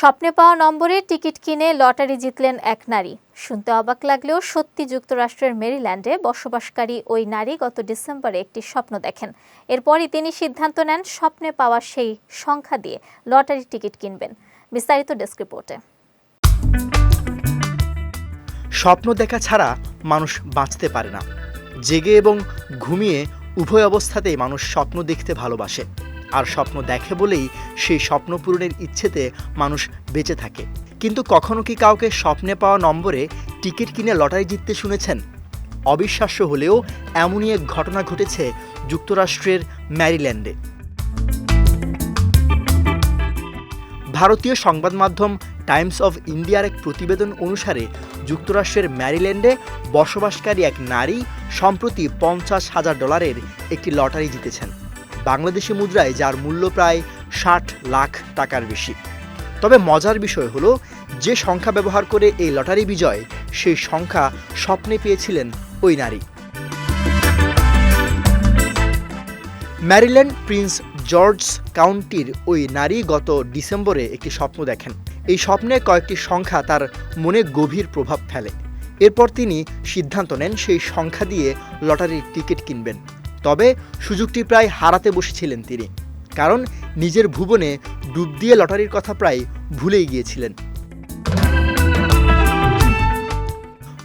স্বপ্নে পাওয়া নম্বরে টিকিট কিনে লটারি জিতলেন এক নারী। শুনতে অবাক লাগলেও সত্যি যুক্তরাষ্ট্রের মেরিল্যান্ডে বসবাসকারী ওই নারী গত ডিসেম্বরে একটি স্বপ্ন দেখেন। এরপরই তিনি সিদ্ধান্ত নেন স্বপ্নে পাওয়া সেই সংখ্যা দিয়ে লটারি টিকিট কিনবেন। বিস্তারিত ডেস্ক রিপোর্টে। স্বপ্ন দেখা ছাড়া মানুষ বাঁচতে পারে না। জেগে এবং ঘুমিয়ে উভয় অবস্থাতেই মানুষ স্বপ্ন দেখতে ভালোবাসে, আর স্বপ্ন দেখে বলেই সেই স্বপ্ন পূরণের ইচ্ছেতে মানুষ বেঁচে থাকে। কিন্তু কখনো কি কাউকে স্বপ্নে পাওয়া নম্বরে টিকিট কিনে লটারি জিততে শুনেছেন? অবিশ্বাস্য হলেও এমনই এক ঘটনা ঘটেছে যুক্তরাষ্ট্রের ম্যারিল্যান্ডে। ভারতীয় সংবাদ মাধ্যম টাইমস অফ ইন্ডিয়ার এক প্রতিবেদন অনুসারে, যুক্তরাষ্ট্রের ম্যারিল্যান্ডে বসবাসকারী এক নারী সম্প্রতি পঞ্চাশ হাজার ডলারের একটি লটারি জিতেছেন। বাংলাদেশি মুদ্রায় যার মূল্য প্রায় ষাট লাখ টাকার বেশি। তবে মজার বিষয় হলো, যে সংখ্যা ব্যবহার করে এই লটারি বিজয়, সেই সংখ্যা স্বপ্নে পেয়েছিলেন ওই নারী। ম্যারিল্যান্ড প্রিন্স জর্জ কাউন্টির ওই নারী গত ডিসেম্বরে একটি স্বপ্ন দেখেন। এই স্বপ্নে কয়েকটি সংখ্যা তার মনে গভীর প্রভাব ফেলে। এরপর তিনি সিদ্ধান্ত নেন সেই সংখ্যা দিয়ে লটারির টিকিট কিনবেন। তবে সুযোগটি প্রায় হারাতে বসেছিলেন তিনি। কারণ নিজের ভুবনে ডুব দিয়ে লটারির কথা প্রায় ভুলেই গিয়েছিলেন।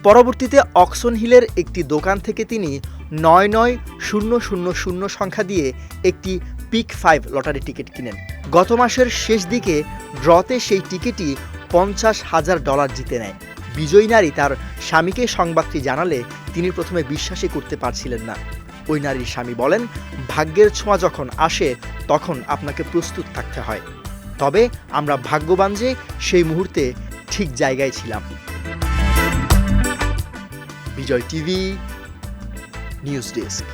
পরবর্তীতে অক্সন হিলের একটি দোকান থেকে তিনি নয় নয় শূন্য শূন্য শূন্য সংখ্যা দিয়ে একটি পিক ফাইভ লটারি টিকিট কিনেন। গত মাসের শেষ দিকে ড্রতে সেই টিকিটই পঞ্চাশ হাজার ডলার জিতে নেয়। বিজয়ী নারী তার স্বামীকে সংবাদটি জানালে তিনি প্রথমে বিশ্বাসই করতে পারছিলেন না। ওই নারীর স্বামী বলেন, ভাগ্যের ছোঁয়া যখন আসে, তখন আপনাকে প্রস্তুত থাকতে হয়। তবে আমরা ভাগ্যবান যে সেই মুহূর্তে ঠিক জায়গায় ছিলাম। Vijay TV, news desk.